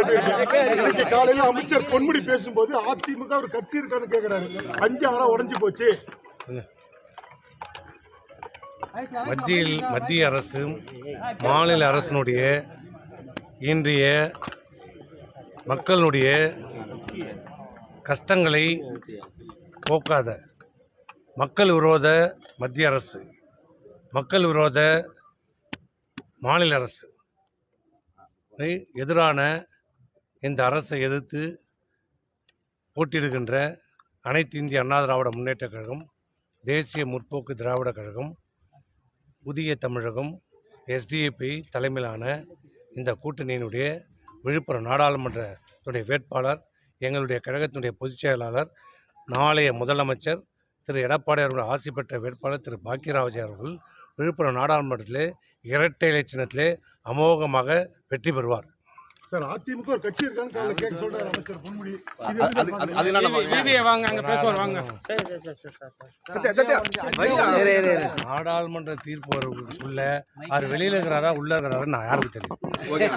கேட்டுருக்கேன் இன்னைக்கு காலையில அமைச்சர் பொன்முடி பேசும்போது அதிமுக ஒரு கட்சி இருக்கான்னு கேக்குறாரு. அஞ்சு ஆறா உடைஞ்சு போச்சு. மத்தியில் மத்திய அரசும் மாநில அரசினுடைய இன்றைய மக்களுடைய கஷ்டங்களை போக்காத மக்கள் விரோத மத்திய அரசு மக்கள் விரோத மாநில அரசு எதிரான இந்த அரசை எதிர்த்து போட்டியிடுகின்ற அனைத்து இந்திய அண்ணா திராவிட முன்னேற்றக் கழகம் தேசிய முற்போக்கு திராவிட கழகம் புதிய தமிழகம் எஸ்டிஏபி தலைமையிலான இந்த கூட்டணியினுடைய விழுப்புரம் நாடாளுமன்றத்துடைய வேட்பாளர் எங்களுடைய கழகத்தினுடைய பொதுச் செயலாளர் நாளைய முதலமைச்சர் திரு. எடப்பாடி அவர்கள் ஆசி பெற்ற வேட்பாளர் திரு. பாக்கியராஜ் அவர்கள் விழுப்புரம் நாடாளுமன்றத்திலே இரட்டை இலட்சணத்திலே அமோகமாக வெற்றி பெறுவார். சார் அதிமுக ஒரு கட்சி இருக்கான்னு காலையில கேட்க சொல்றாரு. அமைச்சர் பொன்முடி. நாடாளுமன்ற தீர்ப்பு வரவுக்குள்ள அவர் வெளியில இருக்கிறாரா உள்ள இருக்கிறாரா நான் யாருக்கு தெரியும்? ஓகே.